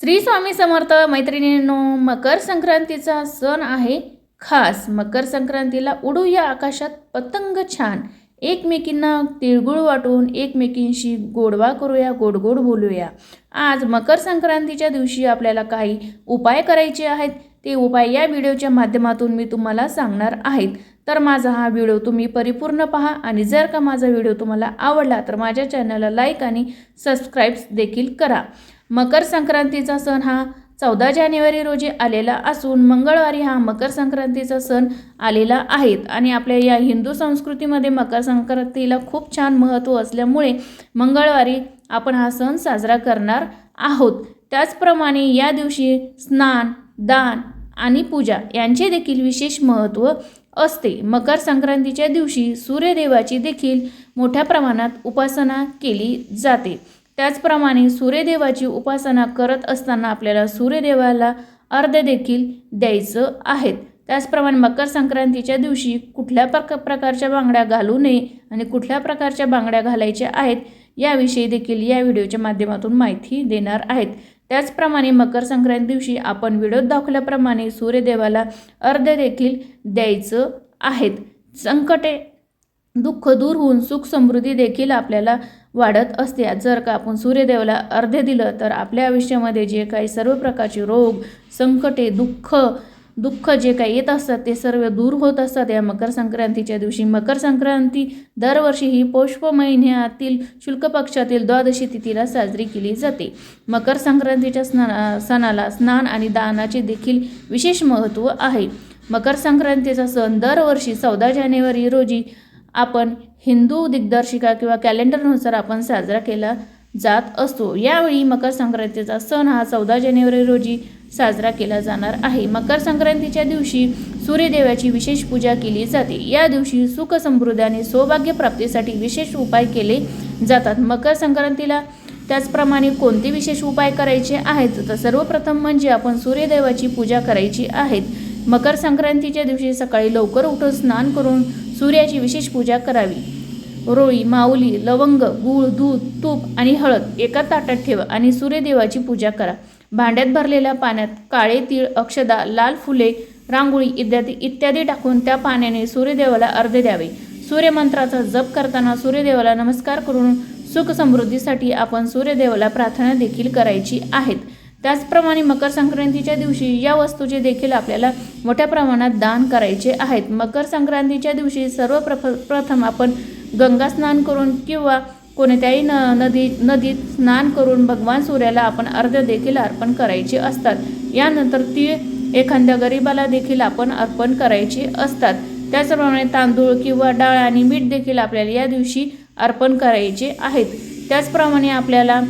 श्री स्वामी समर्थ मैत्रिणींनो मकर संक्रांतीचा सण आहे. खास मकर संक्रांतीला उडूया आकाशात पतंग छान. एकमेकींना तिळगुळ वाटून एकमेकींशी गोडवा करूया गोड गोड बोलूया. आज मकर संक्रांतीच्या दिवशी आपल्याला काही उपाय करायचे आहेत. ते उपाय या व्हिडिओच्या माध्यमातून मी तुम्हाला सांगणार आहेत. तर माझा हा व्हिडिओ तुम्ही परिपूर्ण पहा आणि जर का माझा व्हिडिओ तुम्हाला आवडला तर माझ्या चॅनलला लाईक आणि सबस्क्राईब देखील करा. मकर संक्रांतीचा सण हा चौदा जानेवारी रोजी आलेला असून मंगळवारी हा मकर संक्रांतीचा सण आलेला आहेत. आणि आपल्या या हिंदू संस्कृतीमध्ये मकर संक्रांतीला खूप छान महत्त्व असल्यामुळे मंगळवारी आपण हा सण साजरा करणार आहोत. त्याचप्रमाणे या दिवशी स्नान दान आणि पूजा यांचे देखील विशेष महत्त्व असते. मकर संक्रांतीच्या दिवशी सूर्यदेवाची देखील मोठ्या प्रमाणात उपासना केली जाते. त्याचप्रमाणे सूर्यदेवाची उपासना करत असताना आपल्याला सूर्यदेवाला अर्ध देखील द्यायचं आहेत त्याचप्रमाणे मकर संक्रांतीच्या दिवशी कुठल्या प्रक प्रकारच्या बांगड्या घालू नये आणि कुठल्या प्रकारच्या बांगड्या घालायच्या आहेत याविषयी देखील या व्हिडिओच्या माध्यमातून माहिती देणार आहेत. त्याचप्रमाणे मकर संक्रांती दिवशी आपण व्हिडिओत दाखवल्याप्रमाणे सूर्यदेवाला अर्ध देखील द्यायचं आहेत. संकटे दुःख दूर होऊन सुख समृद्धी देखील आपल्याला वाढत असते. जर का आपण सूर्यदेवाला अर्धे दिलं तर आपल्या आयुष्यामध्ये जे काही सर्व प्रकारचे रोग संकटे दुःख दुःख जे काही येत असतात ते सर्व दूर होत असतात. या मकर संक्रांतीच्या दिवशी मकर संक्रांती दरवर्षी ही पौष्प महिन्यातील शुल्क पक्षातील द्वादशी तिथीला साजरी केली जाते. मकर संक्रांतीच्या स्ना सणाला स्नान आणि दानाचे देखील विशेष महत्त्व आहे. मकर संक्रांतीचा सण दरवर्षी चौदा जानेवारी रोजी आपण हिंदू दिग्दर्शिका किंवा कॅलेंडरनुसार आपण साजरा केला जात असतो यावेळी मकर संक्रांतीचा सण हा चौदा जानेवारी रोजी साजरा केला जाणार आहे. मकर संक्रांतीच्या दिवशी सूर्यदेवाची विशेष पूजा केली जाते. या दिवशी सुख समृद्धी आणि सौभाग्य प्राप्तीसाठी विशेष उपाय केले जातात. मकर संक्रांतीला त्याचप्रमाणे कोणते विशेष उपाय करायचे आहेत? तर सर्वप्रथम म्हणजे आपण सूर्यदेवाची पूजा करायची आहेत. मकर संक्रांतीच्या दिवशी सकाळी लवकर उठून स्नान करून सूर्याची विशेष पूजा करावी. रोळी माऊली लवंग गूळ दूध तूप आणि हळद एका ताटात ठेवा आणि सूर्यदेवाची पूजा करा. भांड्यात भरलेल्या पाण्यात काळे तीळ अक्षदा लाल फुले रांगोळी इत्यादी इत्यादी टाकून त्या पाण्याने सूर्यदेवाला अर्धे द्यावे. सूर्यमंत्राचा जप करताना सूर्यदेवाला नमस्कार करून सुख समृद्धीसाठी आपण सूर्यदेवाला प्रार्थना देखील करायची आहेत. त्याचप्रमाणे मकर संक्रांतीच्या दिवशी या वस्तूचे देखील आपल्याला मोठ्या प्रमाणात दान करायचे आहेत. मकर संक्रांतीच्या दिवशी सर्व प्रफ प्रथम आपण गंगा स्नान करून किंवा कोणत्याही न नदी नदीत स्नान करून भगवान सूर्याला आपण अर्ध देखील अर्पण करायचे असतात. यानंतर ती एखाद्या गरिबाला देखील आपण अर्पण करायचे असतात. त्याचप्रमाणे तांदूळ किंवा डाळ आणि मीठ देखील आपल्याला या दिवशी अर्पण करायचे आहेत. त्याचप्रमाणे आपल्याला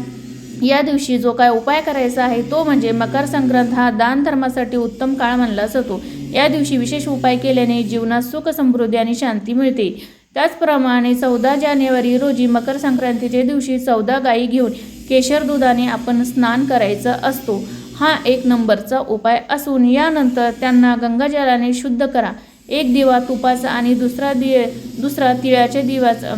या दिवशी जो काय उपाय करायचा आहे तो म्हणजे मकर संक्रांत हा दान धर्मासाठी उत्तम काळ मानला जातो. या दिवशी विशेष उपाय केल्याने जीवनात सुख समृद्धी आणि शांती मिळते. त्याचप्रमाणे चौदा जानेवारी रोजी मकर संक्रांतीच्या दिवशी चौदा गायी घेऊन केशर दुधाने आपण स्नान करायचं असतो. हा एक नंबरचा उपाय असून यानंतर त्यांना गंगाजलाने शुद्ध करा. एक दिवा तुपाचा आणि दुसरा दि दुसरा तिळाच्या दिवाचा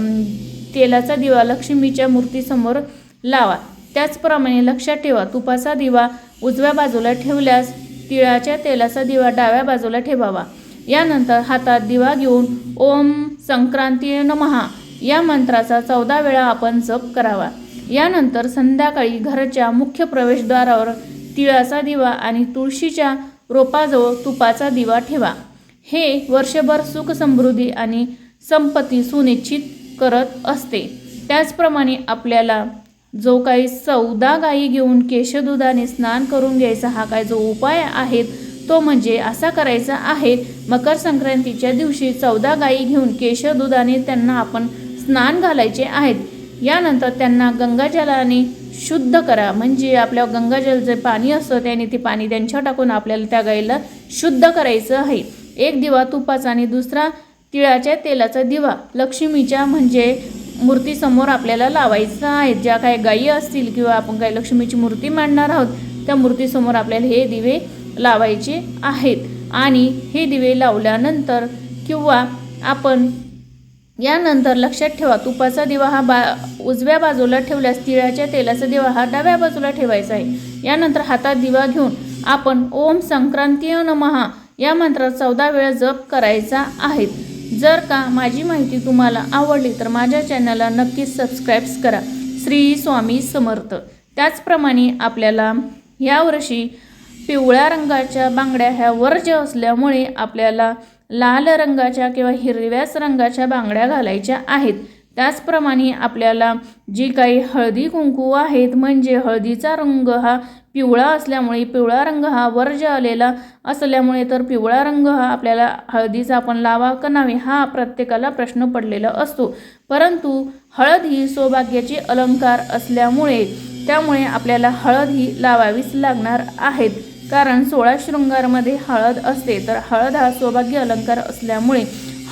तेलाचा दिवा लक्ष्मीच्या मूर्तीसमोर लावा. त्याचप्रमाणे लक्षात ठेवा तुपाचा दिवा उजव्या बाजूला ठेवल्यास तिळाच्या तेलाचा दिवा डाव्या बाजूला ठेवावा. यानंतर हातात दिवा घेऊन ओम संक्रांती नमहा या मंत्राचा चौदा वेळा आपण जप करावा. यानंतर संध्याकाळी घराच्या मुख्य प्रवेशद्वारावर तिळाचा दिवा आणि तुळशीच्या रोपाजवळ तुपाचा दिवा ठेवा. हे वर्षभर सुख समृद्धी आणि संपत्ती सुनिश्चित करत असते. त्याचप्रमाणे आपल्याला जो काही चौदा गायी घेऊन केशदुधाने स्नान करून घ्यायचा हा काय जो उपाय आहे तो म्हणजे असा करायचा आहे मकर संक्रांतीच्या दिवशी चौदा गायी घेऊन केशदुधाने त्यांना आपण स्नान घालायचे आहेत. यानंतर त्यांना गंगाजलाने शुद्ध करा. म्हणजे आपल्या गंगाजल जे पाणी असतं त्याने ते पाणी त्यांच्या टाकून आपल्याला त्या गाईला शुद्ध करायचं आहे. एक दिवा तुपाचा आणि दुसरा तिळाच्या तेलाचा दिवा. लक्ष्मीच्या म्हणजे मूर्तीसमोर आपल्याला लावायचं आहे. ज्या काही गायी असतील किंवा आपण काही लक्ष्मीची मूर्ती मांडणार आहोत त्या मूर्तीसमोर आपल्याला हे दिवे लावायचे आहेत. आणि हे दिवे लावल्यानंतर किंवा आपण यानंतर लक्षात ठेवा तुपाचा दिवा हा बा उजव्या बाजूला ठेवल्यास तिळाच्या तेलाचा दिवा हा डाव्या बाजूला ठेवायचा आहे. यानंतर हातात दिवा घेऊन आपण ओम संक्रांती नमहा या मंत्रात चौदा वेळा जप करायचा आहे. जर का माझी माहिती तुम्हाला आवडली तर माझ्या चॅनलला नक्कीच सबस्क्राईब्स करा. श्री स्वामी समर्थ. त्याचप्रमाणे आपल्याला यावर्षी पिवळ्या रंगाच्या बांगड्या ह्या वर्ज्य असल्यामुळे आपल्याला लाल रंगाच्या किंवा हिरव्याच रंगाच्या बांगड्या घालायच्या आहेत. त्याचप्रमाणे आपल्याला जी काही हळदी कुंकू आहेत म्हणजे हळदीचा रंग हा पिवळा असल्यामुळे पिवळा रंग हा वर्ज आलेला असल्यामुळे तर पिवळा रंग हा आपल्याला हळदीचा आपण लावा का नाही हा प्रत्येकाला प्रश्न पडलेला असतो. परंतु हळद ही सौभाग्याची अलंकार असल्यामुळे त्यामुळे आपल्याला हळद ही लावावीच लागणार आहेत. कारण सोळा शृंगारमध्ये हळद असते तर हळद हा सौभाग्य अलंकार असल्यामुळे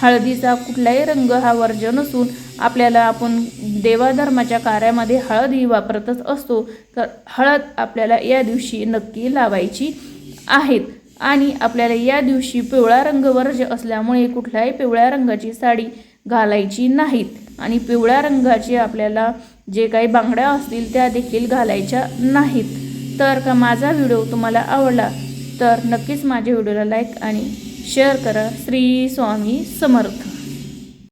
हळदीचा कुठलाही रंग हा वर्ज नसून आपल्याला आपण देवाधर्माच्या कार्यामध्ये हळद ही वापरतच असतो तर हळद आपल्याला या दिवशी नक्की लावायची आहेत. आणि आपल्याला या दिवशी पिवळा रंग वर्ज्य असल्यामुळे कुठल्याही पिवळ्या रंगाची साडी घालायची नाहीत. आणि पिवळ्या रंगाचे आपल्याला जे काही बांगड्या असतील त्या देखील घालायच्या नाहीत. तर का माझा व्हिडिओ तुम्हाला आवडला तर नक्कीच माझ्या व्हिडिओला लाईक आणि शेअर करा. श्री स्वामी समर्थ.